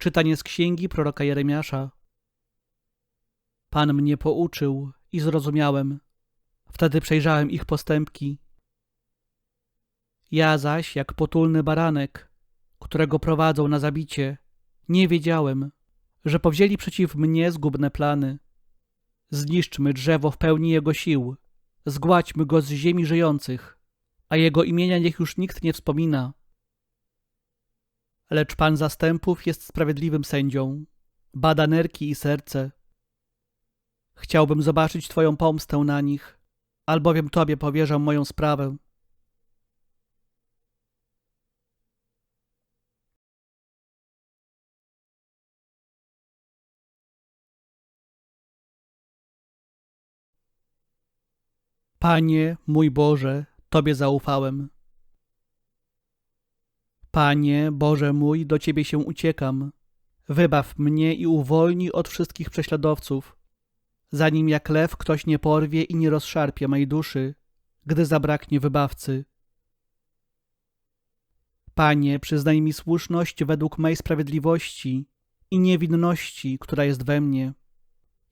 Czytanie z księgi proroka Jeremiasza. Pan mnie pouczył i zrozumiałem. Wtedy przejrzałem ich postępki. Ja zaś, jak potulny baranek, którego prowadzą na zabicie, nie wiedziałem, że powzięli przeciw mnie zgubne plany. Zniszczmy drzewo w pełni jego sił, zgładźmy go z ziemi żyjących, a jego imienia niech już nikt nie wspomina. Lecz Pan zastępów jest sprawiedliwym sędzią, bada nerki i serce. Chciałbym zobaczyć Twoją pomstę na nich, albowiem Tobie powierzam moją sprawę. Panie, mój Boże, Tobie zaufałem. Panie, Boże mój, do Ciebie się uciekam. Wybaw mnie i uwolnij od wszystkich prześladowców, zanim jak lew ktoś nie porwie i nie rozszarpie mej duszy, gdy zabraknie wybawcy. Panie, przyznaj mi słuszność według mej sprawiedliwości i niewinności, która jest we mnie.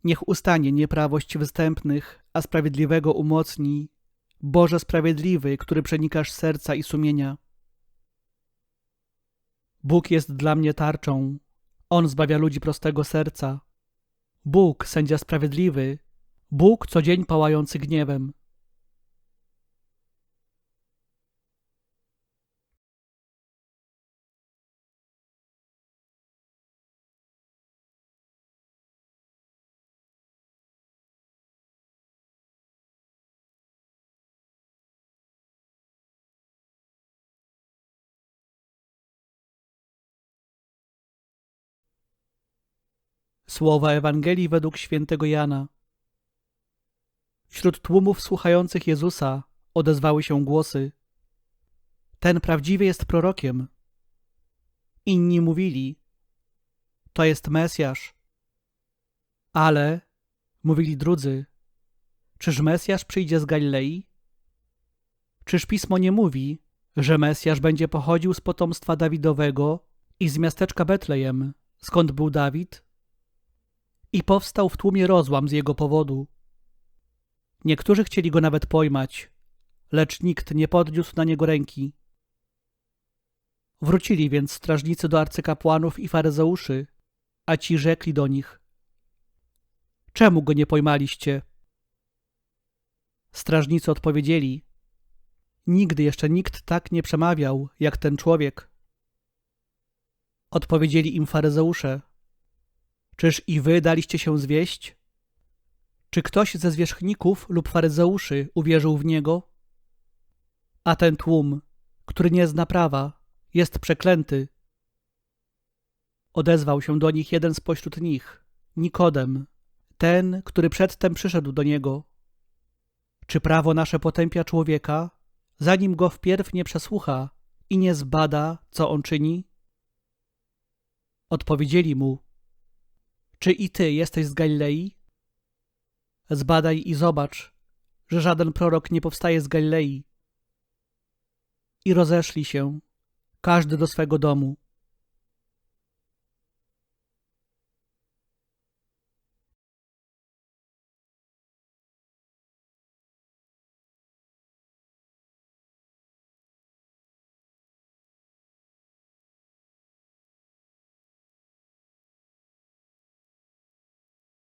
Niech ustanie nieprawość występnych, a sprawiedliwego umocni. Boże sprawiedliwy, który przenikasz serca i sumienia. Bóg jest dla mnie tarczą. On zbawia ludzi prostego serca. Bóg, sędzia sprawiedliwy. Bóg, co dzień pałający gniewem. Słowa Ewangelii według świętego Jana. Wśród tłumów słuchających Jezusa odezwały się głosy: Ten prawdziwy jest prorokiem. Inni mówili: To jest Mesjasz. Ale, mówili drudzy, czyż Mesjasz przyjdzie z Galilei? Czyż pismo nie mówi, że Mesjasz będzie pochodził z potomstwa Dawidowego i z miasteczka Betlejem, skąd był Dawid? I powstał w tłumie rozłam z jego powodu. Niektórzy chcieli go nawet pojmać, lecz nikt nie podniósł na niego ręki. Wrócili więc strażnicy do arcykapłanów i faryzeuszy, a ci rzekli do nich: Czemu go nie pojmaliście? Strażnicy odpowiedzieli: Nigdy jeszcze nikt tak nie przemawiał, jak ten człowiek. Odpowiedzieli im faryzeusze: Czyż i wy daliście się zwieść? Czy ktoś ze zwierzchników lub faryzeuszy uwierzył w niego? A ten tłum, który nie zna prawa, jest przeklęty. Odezwał się do nich jeden spośród nich, Nikodem, ten, który przedtem przyszedł do niego. Czy prawo nasze potępia człowieka, zanim go wpierw nie przesłucha i nie zbada, co on czyni? Odpowiedzieli mu, czy i ty jesteś z Galilei? Zbadaj i zobacz, że żaden prorok nie powstaje z Galilei. I rozeszli się, każdy do swego domu.